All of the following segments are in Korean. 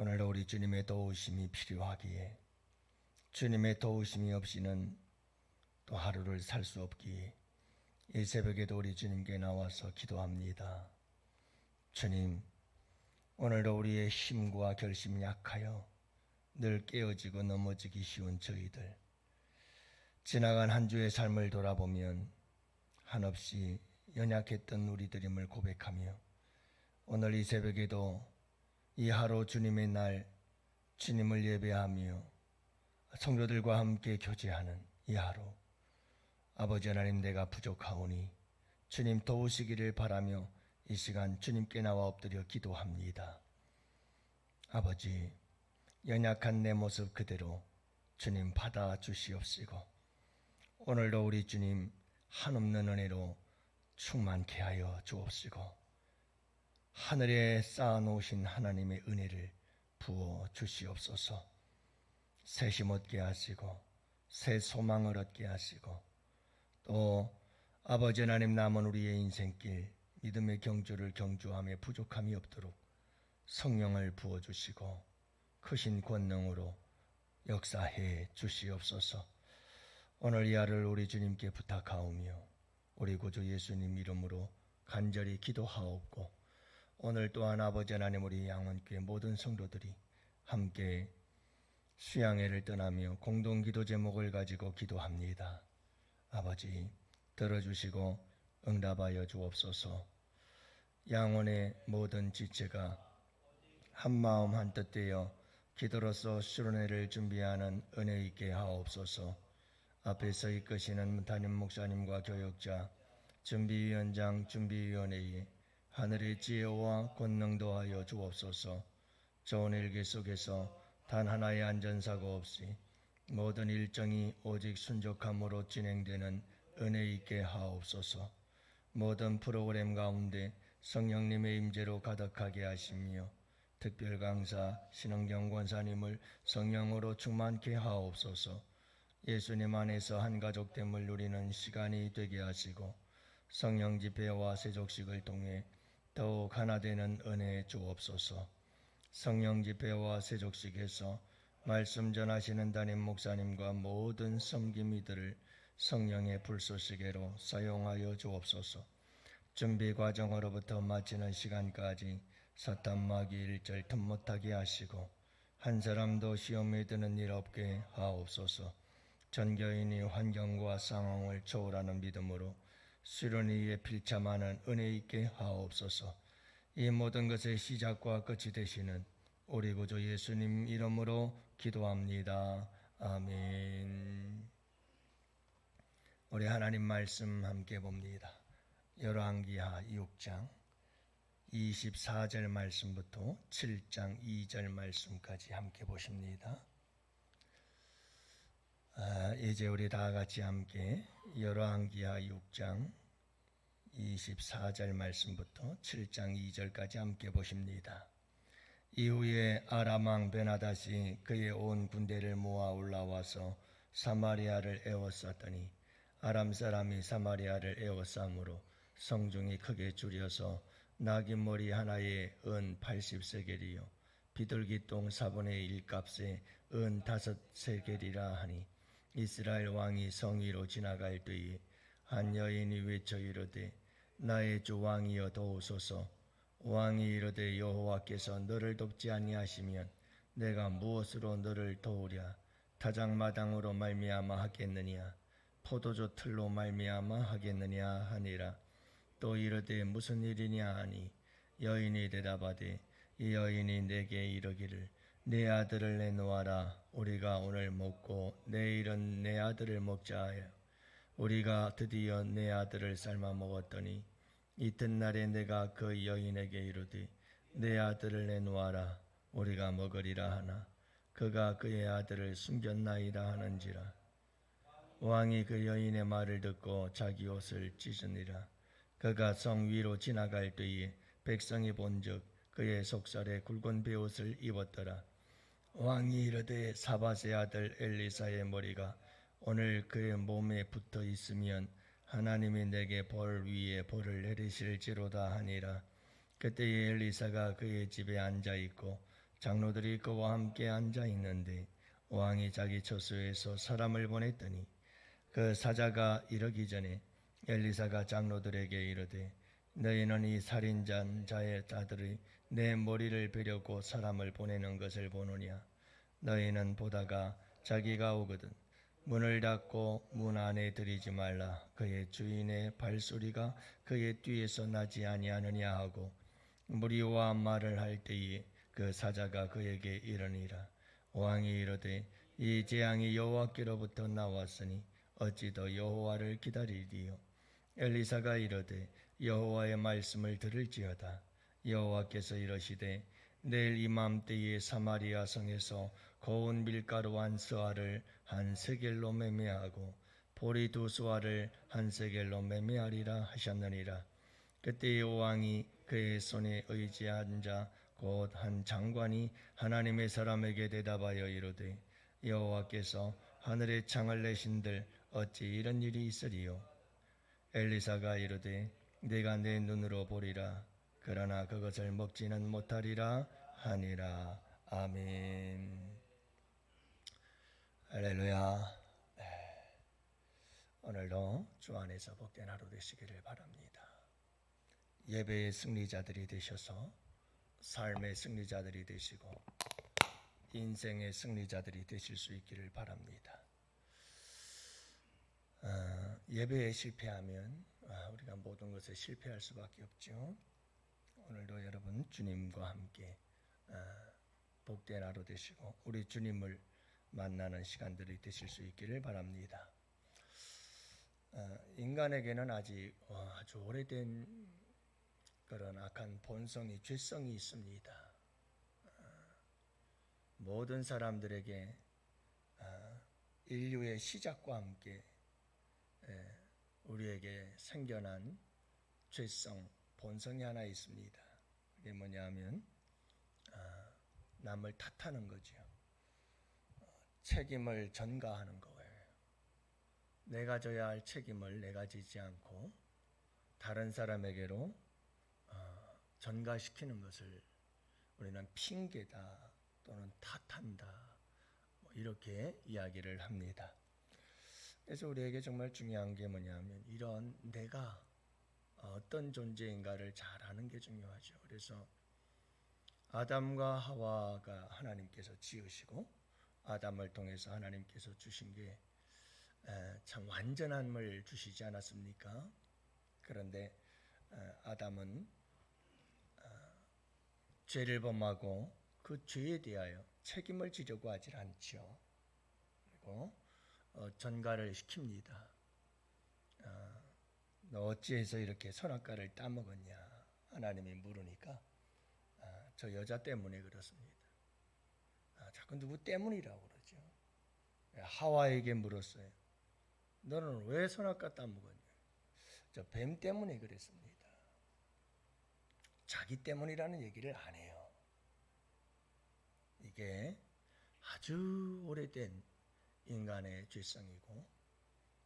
오늘도 우리 주님의 도우심이 필요하기에 주님의 도우심이 없이는 또 하루를 살 수 없기에 이 새벽에도 우리 주님께 나와서 기도합니다. 주님, 오늘도 우리의 힘과 결심이 약하여 늘 깨어지고 넘어지기 쉬운 저희들. 지나간 한 주의 삶을 돌아보면 한없이 연약했던 우리들임을 고백하며 오늘 이 새벽에도 이 하루 주님의 날 주님을 예배하며 성도들과 함께 교제하는 이 하루 아버지 하나님 내가 부족하오니 주님 도우시기를 바라며 이 시간 주님께 나와 엎드려 기도합니다. 아버지 연약한 내 모습 그대로 주님 받아 주시옵시고 오늘도 우리 주님 한없는 은혜로 충만케 하여 주옵시고 하늘에 쌓아놓으신 하나님의 은혜를 부어 주시옵소서 새힘 얻게 하시고 새 소망을 얻게 하시고 또 아버지 하나님 남은 우리의 인생길 믿음의 경주를 경주함에 부족함이 없도록 성령을 부어 주시고 크신 권능으로 역사해 주시옵소서. 오늘 이 하를 우리 주님께 부탁하오며 우리 구주 예수님 이름으로 간절히 기도하옵고 오늘 또한 아버지 하나님 우리 양원교회 모든 성도들이 함께 수양회를 떠나며 공동 기도 제목을 가지고 기도합니다. 아버지 들어주시고 응답하여 주옵소서. 양원의 모든 지체가 한 마음 한 뜻 되어 기도로서 수련회를 준비하는 은혜 있게 하옵소서. 앞에서 이끄시는 담임 목사님과 교역자, 준비위원장, 준비위원회에 하늘의 지혜와 권능 도하여 주옵소서. 좋은 일기 속에서 단 하나의 안전사고 없이 모든 일정이 오직 순적함으로 진행되는 은혜 있게 하옵소서. 모든 프로그램 가운데 성령님의 임재로 가득하게 하시며 특별 강사 신흥경 권사님을 성령으로 충만케 하옵소서. 예수님 안에서 한 가족됨을 누리는 시간이 되게 하시고 성령 집회와 세족식을 통해 더욱 하나 되는 은혜 주옵소서. 성령 집회와 세족식에서 말씀 전하시는 담임 목사님과 모든 섬김이들을 성령의 불쏘시개로 사용하여 주옵소서. 준비 과정으로부터 마치는 시간까지 사탄 마귀 일절 틈 못하게 하시고 한 사람도 시험에 드는 일 없게 하옵소서. 전교인이 환경과 상황을 초월하는 믿음으로 수련회에 필참하는 은혜 있게 하옵소서. 이 모든 것의 시작과 끝이 되시는 우리 구주 예수님 이름으로 기도합니다. 아멘. 우리 하나님 말씀 함께 봅니다. 열왕기하 6장 24절 말씀부터 7장 2절 말씀까지 함께 보십니다. 아, 이제 우리 다 같이 함께 열왕기하 6장 24절 말씀부터 7장 2절까지 함께 보십니다. 이후에 아람왕 베나다시 그의 온 군대를 모아 올라와서 사마리아를 에워쌌더니 아람 사람이 사마리아를 에워싸므로 성중이 크게 줄여서 낙인 머리 하나에 은 80세겔이요 비둘기 똥 4분의 1 값에 은 5세겔이라 하니 이스라엘 왕이 성 위로 지나갈 때에 한 여인이 외쳐 이르되 나의 주 왕이여 도우소서. 왕이 이르되 여호와께서 너를 돕지 아니하시면 내가 무엇으로 너를 도우랴? 타작마당으로 말미암아 하겠느냐? 포도주 틀로 말미암아 하겠느냐 하니라. 또 이르되 무슨 일이냐 하니 여인이 대답하되 이 여인이 내게 이르기를 내 아들을 내놓아라. 우리가 오늘 먹고 내일은 내 아들을 먹자 하여 우리가 드디어 내 아들을 삶아 먹었더니 이튿날에 내가 그 여인에게 이르되 내 아들을 내놓아라. 우리가 먹으리라 하나 그가 그의 아들을 숨겼나이다 하는지라. 왕이 그 여인의 말을 듣고 자기 옷을 찢으니라. 그가 성 위로 지나갈 때에 백성이 본즉 그의 속살에 굵은 베옷을 입었더라 왕이 이르되 사바세 아들 엘리사의 머리가 오늘 그의 몸에 붙어 있으면 하나님이 내게 벌 위에 벌을 내리실지로다 하니라. 그때에 엘리사가 그의 집에 앉아 있고 장로들이 그와 함께 앉아 있는데 왕이 자기 처소에서 사람을 보냈더니 그 사자가 이르기 전에 엘리사가 장로들에게 이르되 너희는 이 살인자 자의 아들이 내 머리를 베려고 사람을 보내는 것을 보느냐? 너희는 보다가 자기가 오거든 문을 닫고 문 안에 들이지 말라. 그의 주인의 발소리가 그의 뒤에서 나지 아니하느냐 하고 무리와 말을 할 때에 그 사자가 그에게 이르니라. 왕이 이르되 이 재앙이 여호와께로부터 나왔으니 어찌 더 여호와를 기다리리요? 엘리사가 이르되 여호와의 말씀을 들을지어다. 여호와께서 이러시되 내일 이맘때에 사마리아 성에서 고운 밀가루 한 스와를 한 세겔로 매매하고 보리 두 스와를 한 세겔로 매매하리라 하셨느니라. 그때 왕이 그의 손에 의지한 자 곧 한 장관이 하나님의 사람에게 대답하여 이르되 여호와께서 하늘의 창을 내신들 어찌 이런 일이 있으리요? 엘리사가 이르되 내가 내 눈으로 보리라. 그러나 그것을 먹지는 못하리라 하니라. 아멘. 할렐루야. 네. 오늘도 주 안에서 복된 하루 되시기를 바랍니다. 예배의 승리자들이 되셔서 삶의 승리자들이 되시고 인생의 승리자들이 되실 수 있기를 바랍니다. 어, 예배에 실패하면 아, 우리가 모든 것에 실패할 수밖에 없죠. 오늘도 여러분 주님과 함께 아, 복된 하루 되시고 우리 주님을 만나는 시간들이 되실 수 있기를 바랍니다. 어, 인간에게는 아직 어, 아주 오래된 그런 악한 본성이 죄성이 있습니다. 모든 사람들에게 인류의 시작과 함께 우리에게 생겨난 죄성 본성이 하나 있습니다. 그게 뭐냐 하면 남을 탓하는 거죠. 책임을 전가하는 거예요. 내가 져야 할 책임을 내가 지지 않고 다른 사람에게로 전가시키는 것을 우리는 핑계다 또는 탓한다 뭐 이렇게 이야기를 합니다. 그래서 우리에게 정말 중요한 게 뭐냐면 이런 내가 어떤 존재인가를 잘 아는 게 중요하죠. 그래서 아담과 하와가 하나님께서 지으시고 아담을 통해서 하나님께서 주신 게 참 완전함을 주시지 않았습니까? 그런데 아담은 죄를 범하고 그 죄에 대하여 책임을 지려고 하질 않죠. 그리고 어, 전가를 시킵니다. 어, 너 어찌해서 이렇게 선악과를 따먹었냐? 하나님이 물으니까 아, 저 여자 때문에 그렇습니다. 아, 자꾸 누구 때문이라고 그러죠. 하와에게 물었어요. 너는 왜 선악과 따먹었냐? 저 뱀 때문에 그랬습니다. 자기 때문이라는 얘기를 안 해요. 이게 아주 오래된 인간의 죄성이고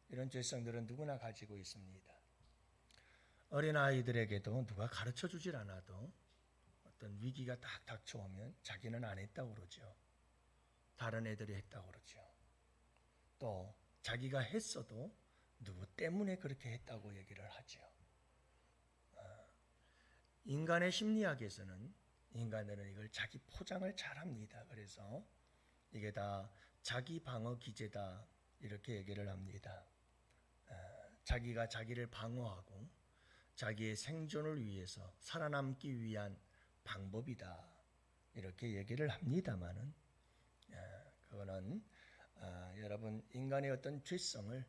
이런 죄성들은 누구나 가지고 있습니다. 어린 아이들에게도 누가 가르쳐 주질 않아도 어떤 위기가 딱 닥쳐오면 자기는 안 했다고 그러죠. 다른 애들이 했다고 그러죠. 또 자기가 했어도 누구 때문에 그렇게 했다고 얘기를 하죠. 인간의 심리학에서는 인간들은 이걸 자기 포장을 잘 합니다. 그래서 이게 다 자기 방어 기제다 이렇게 얘기를 합니다. 자기가 자기를 방어하고 자기의 생존을 위해서 살아남기 위한 방법이다 이렇게 얘기를 합니다만은 그거는 아, 여러분 인간의 어떤 죄성을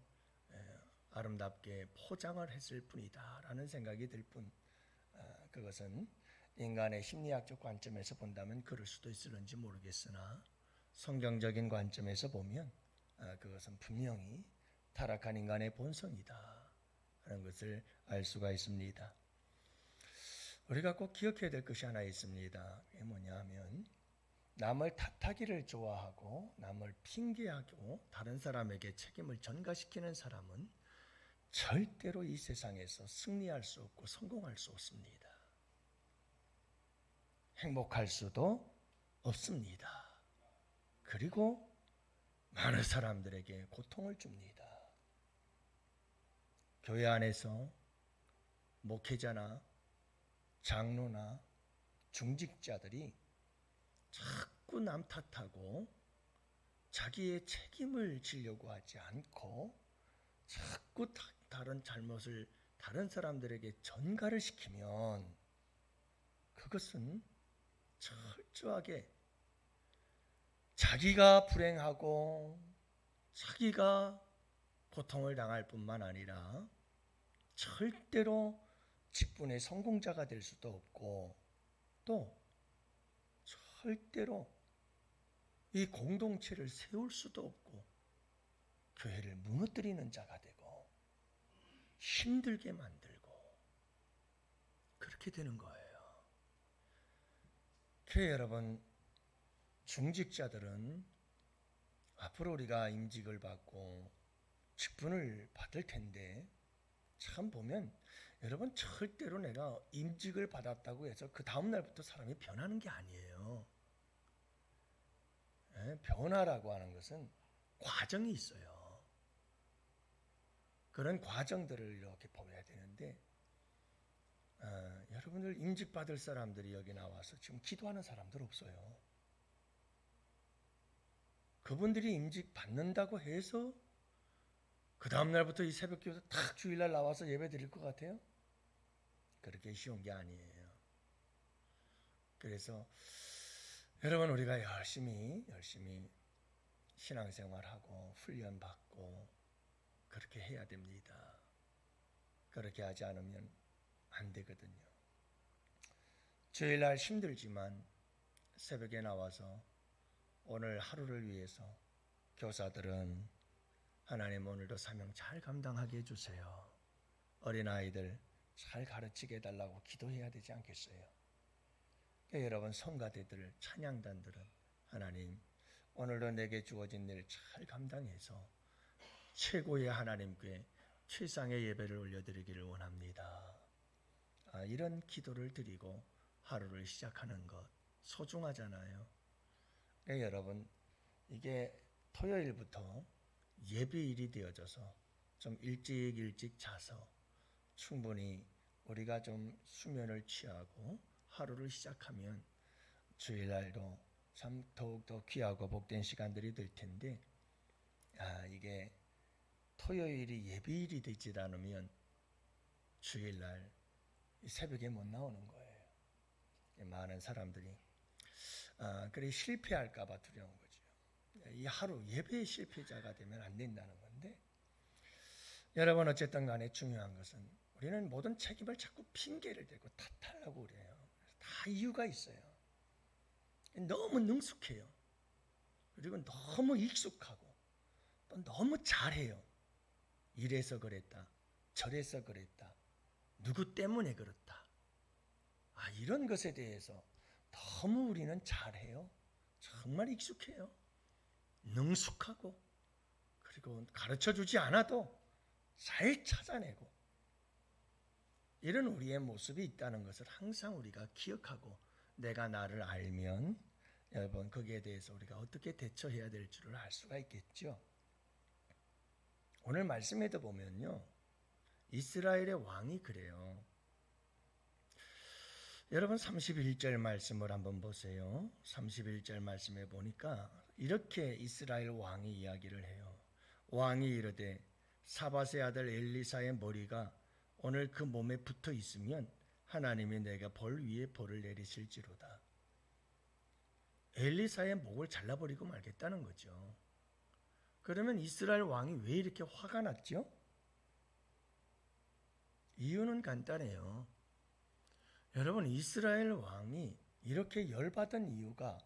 아름답게 포장을 했을 뿐이다라는 생각이 들뿐 그것은 인간의 심리학적 관점에서 본다면 그럴 수도 있을런지 모르겠으나 성경적인 관점에서 보면 아, 그것은 분명히 타락한 인간의 본성이다 하는 것을 알 수가 있습니다. 우리가 꼭 기억해야 될 것이 하나 있습니다. 그게 뭐냐 하면 남을 탓하기를 좋아하고 남을 핑계하고 다른 사람에게 책임을 전가시키는 사람은 절대로 이 세상에서 승리할 수 없고 성공할 수 없습니다. 행복할 수도 없습니다. 그리고 많은 사람들에게 고통을 줍니다. 교회 안에서 목회자나 장로나 중직자들이 자꾸 남 탓하고 자기의 책임을 지려고 하지 않고 자꾸 다, 다른 잘못을 다른 사람들에게 전가를 시키면 그것은 철저하게 자기가 불행하고 자기가 고통을 당할 뿐만 아니라 절대로 직분의 성공자가 될 수도 없고 또 절대로 이 공동체를 세울 수도 없고 교회를 무너뜨리는 자가 되고 힘들게 만들고 그렇게 되는 거예요. 교회 여러분 중직자들은 앞으로 우리가 임직을 받고 직분을 받을 텐데 참 보면 여러분 절대로 내가 임직을 받았다고 해서 그 다음 날부터 사람이 변하는 게 아니에요. 예, 변화라고 하는 것은 과정이 있어요. 그런 과정들을 이렇게 보여야 되는데 어, 여러분들 임직 받을 사람들이 여기 나와서 지금 기도하는 사람들 없어요. 그분들이 임직 받는다고 해서 그 다음 날부터 이 새벽 기도딱 주일날 나와서 예배 드릴 것 같아요? 그렇게 쉬운 게 아니에요. 그래서 여러분 우리가 열심히 열심히 신앙생활하고 훈련 받고 그렇게 해야 됩니다. 그렇게 하지 않으면 안 되거든요. 주일날 힘들지만 새벽에 나와서 오늘 하루를 위해서 교사들은 하나님 오늘도 사명 잘 감당하게 해주세요. 어린아이들 잘 가르치게 해달라고 기도해야 되지 않겠어요? 그러니까 여러분 성가대들 찬양단들은 하나님 오늘도 내게 주어진 일 잘 감당해서 최고의 하나님께 최상의 예배를 올려드리기를 원합니다. 아, 이런 기도를 드리고 하루를 시작하는 것 소중하잖아요. 네, 여러분 이게 토요일부터 예배일이 되어져서 좀 일찍 일찍 자서 충분히 우리가 좀 수면을 취하고 하루를 시작하면 주일날도 참 더욱더 귀하고 복된 시간들이 될 텐데 아 이게 토요일이 예배일이 되지 않으면 주일날 새벽에 못 나오는 거예요. 많은 사람들이 아, 그래 실패할까봐 두려운 거죠. 이 하루 예배의 실패자가 되면 안 된다는 건데 여러분 어쨌든 간에 중요한 것은 우리는 모든 책임을 자꾸 핑계를 대고 탓하려고 그래요. 다 이유가 있어요. 너무 능숙해요. 그리고 너무 익숙하고 또 너무 잘해요. 이래서 그랬다. 저래서 그랬다. 누구 때문에 그렇다. 아, 이런 것에 대해서 너무 우리는 잘해요. 정말 익숙해요. 능숙하고 그리고 가르쳐 주지 않아도 잘 찾아내고 이런 우리의 모습이 있다는 것을 항상 우리가 기억하고 내가 나를 알면 여러분 거기에 대해서 우리가 어떻게 대처해야 될 줄을 알 수가 있겠죠. 오늘 말씀에도 보면요. 이스라엘의 왕이 그래요. 여러분 31절 말씀을 한번 보세요. 31절 말씀에 보니까 이렇게 이스라엘 왕이 이야기를 해요. 왕이 이르되 사바세 아들 엘리사의 머리가 오늘 그 몸에 붙어 있으면 하나님이 내가 벌 위에 벌을 내리실지로다. 엘리사의 목을 잘라버리고 말겠다는 거죠. 그러면 이스라엘 왕이 왜 이렇게 화가 났죠? 이유는 간단해요. 여러분 이스라엘 왕이 이렇게 열받은 이유가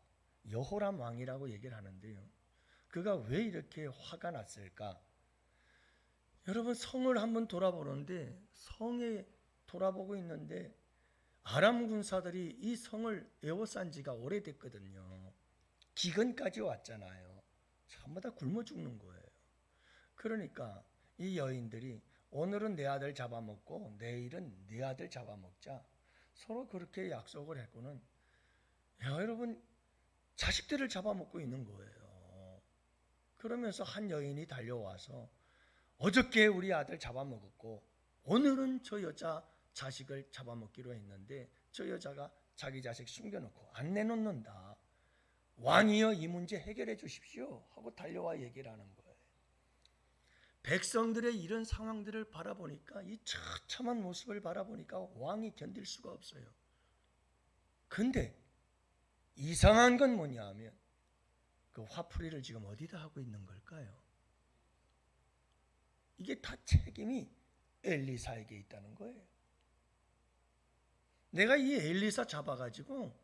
여호람 왕이라고 얘기를 하는데요. 그가 왜 이렇게 화가 났을까? 여러분 성을 한번 돌아보는데 성에 돌아보고 있는데 아람 군사들이 이 성을 에워싼 지가 오래됐거든요. 기근까지 왔잖아요. 전부 다 굶어 죽는 거예요. 그러니까 이 여인들이 오늘은 내 아들 잡아먹고 내일은 내 아들 잡아먹자. 서로 그렇게 약속을 했고는 야 여러분 자식들을 잡아먹고 있는 거예요. 그러면서 한 여인이 달려와서 어저께 우리 아들 잡아먹었고 오늘은 저 여자 자식을 잡아먹기로 했는데 저 여자가 자기 자식 숨겨놓고 안 내놓는다. 왕이여 이 문제 해결해 주십시오 하고 달려와 얘기를 하는 거예요. 백성들의 이런 상황들을 바라보니까 이 처참한 모습을 바라보니까 왕이 견딜 수가 없어요. 근데 이상한 건 뭐냐 하면 그 화풀이를 지금 어디다 하고 있는 걸까요? 이게 다 책임이 엘리사에게 있다는 거예요. 내가 이 엘리사 잡아가지고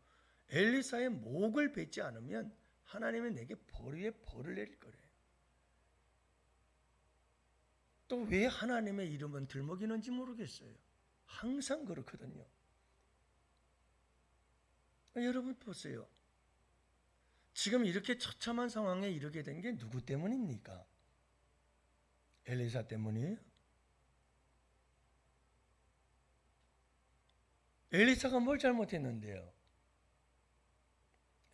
엘리사의 목을 뱉지 않으면 하나님은 내게 벌 위에 벌을 내릴 거래요. 또 왜 하나님의 이름은 들먹이는지 모르겠어요. 항상 그렇거든요. 여러분 보세요. 지금 이렇게 처참한 상황에 이르게 된 게 누구 때문입니까? 엘리사 때문이에요? 엘리사가 뭘 잘못했는데요?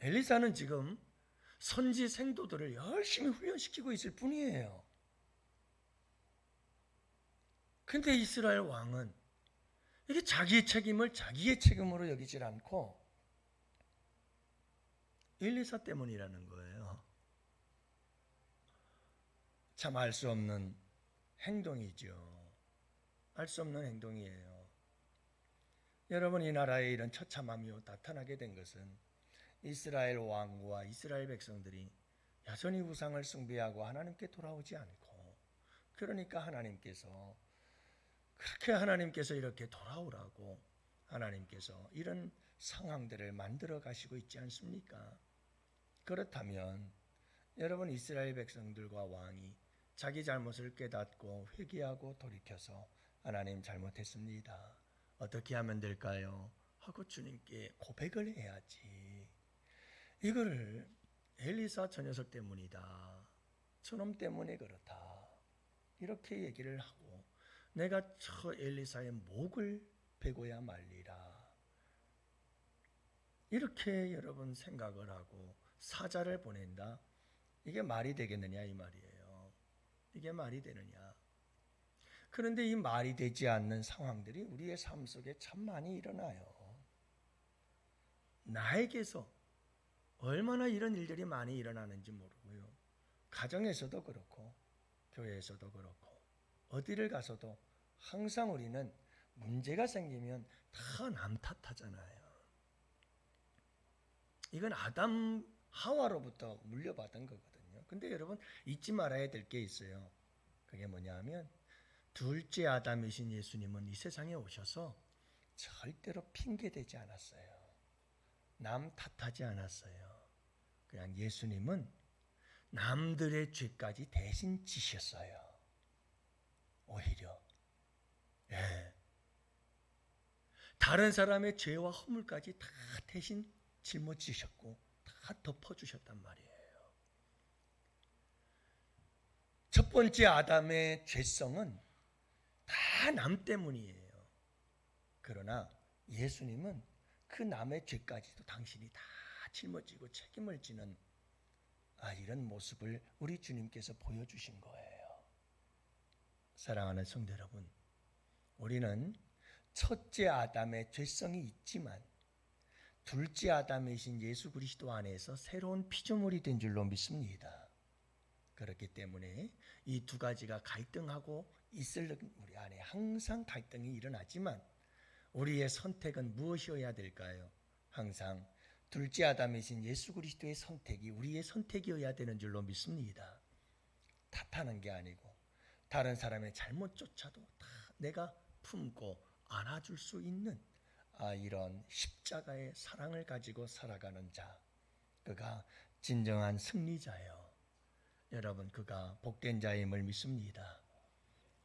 엘리사는 지금 선지 생도들을 열심히 훈련시키고 있을 뿐이에요. 근데 이스라엘 왕은 이게 자기의 책임을 자기의 책임으로 여기질 않고 엘리사 때문이라는 거예요. 참 알 수 없는 행동이죠. 알 수 없는 행동이에요. 여러분 이 나라에 이런 처참함이 나타나게 된 것은 이스라엘 왕과 이스라엘 백성들이 여전히 우상을 숭배하고 하나님께 돌아오지 않고 그러니까 하나님께서 그렇게 하나님께서 이렇게 돌아오라고 하나님께서 이런 상황들을 만들어 가시고 있지 않습니까? 그렇다면 여러분 이스라엘 백성들과 왕이 자기 잘못을 깨닫고 회개하고 돌이켜서 하나님 잘못했습니다. 어떻게 하면 될까요? 하고 주님께 고백을 해야지. 이거를 엘리사 저 녀석 때문이다. 저놈 때문에 그렇다. 이렇게 얘기를 하고 내가 저 엘리사의 목을 베고야 말리라. 이렇게 여러분 생각을 하고 사자를 보낸다. 이게 말이 되겠느냐 이 말이에요. 이게 말이 되느냐. 그런데 이 말이 되지 않는 상황들이 우리의 삶 속에 참 많이 일어나요. 나에게서 얼마나 이런 일들이 많이 일어나는지 모르고요. 가정에서도 그렇고 교회에서도 그렇고 어디를 가서도 항상 우리는 문제가 생기면 다 남 탓하잖아요. 이건 아담 하와로부터 물려받은 거거든요. 근데 여러분 잊지 말아야 될 게 있어요. 그게 뭐냐면 둘째 아담이신 예수님은 이 세상에 오셔서 절대로 핑계대지 않았어요. 남 탓하지 않았어요. 그냥 예수님은 남들의 죄까지 대신 지셨어요. 오히려. 예. 다른 사람의 죄와 허물까지 다 대신 짊어지셨고 다 덮어주셨단 말이에요. 첫 번째 아담의 죄성은 다 남 때문이에요. 그러나 예수님은 그 남의 죄까지도 당신이 다 짊어지고 책임을 지는 아, 이런 모습을 우리 주님께서 보여주신 거예요. 사랑하는 성도 여러분, 우리는 첫째 아담의 죄성이 있지만 둘째 아담이신 예수 그리스도 안에서 새로운 피조물이 된 줄로 믿습니다. 그렇기 때문에 이 두 가지가 갈등하고 있을 우리 안에 항상 갈등이 일어나지만 우리의 선택은 무엇이어야 될까요? 항상 둘째 아담이신 예수 그리스도의 선택이 우리의 선택이어야 되는 줄로 믿습니다. 탓하는 게 아니고 다른 사람의 잘못조차도 다 내가 품고 안아줄 수 있는 아, 이런 십자가의 사랑을 가지고 살아가는 자, 그가 진정한 승리자요. 여러분, 그가 복된 자임을 믿습니다.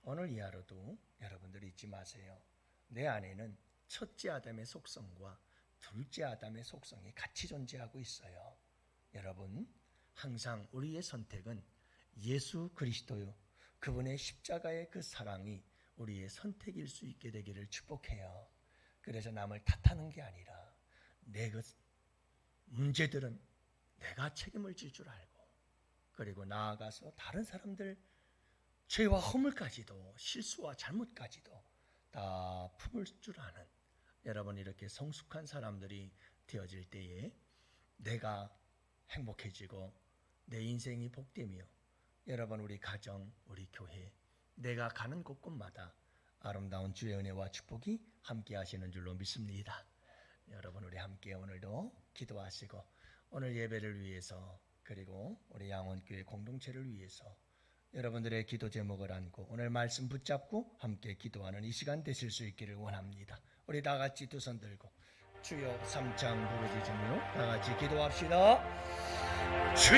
오늘 이 하루도 여러분들 잊지 마세요. 내 안에는 첫째 아담의 속성과 둘째 아담의 속성이 같이 존재하고 있어요. 여러분, 항상 우리의 선택은 예수 그리스도요. 그분의 십자가의 그 사랑이 우리의 선택일 수 있게 되기를 축복해요. 그래서 남을 탓하는 게 아니라 내 그 문제들은 내가 책임을 질 줄 알고 그리고 나아가서 다른 사람들 죄와 허물까지도 실수와 잘못까지도 다 품을 줄 아는 여러분 이렇게 성숙한 사람들이 되어질 때에 내가 행복해지고 내 인생이 복되며 여러분 우리 가정, 우리 교회 내가 가는 곳곳마다 아름다운 주의 은혜와 축복이 함께 하시는 줄로 믿습니다. 여러분 우리 함께 오늘도 기도하시고 오늘 예배를 위해서 그리고 우리 양원교회 공동체를 위해서 여러분들의 기도 제목을 안고 오늘 말씀 붙잡고 함께 기도하는 이 시간 되실 수 있기를 원합니다. 우리 다 같이 두 손 들고 주여 삼창 부르짖으며 다 같이 기도합시다. 주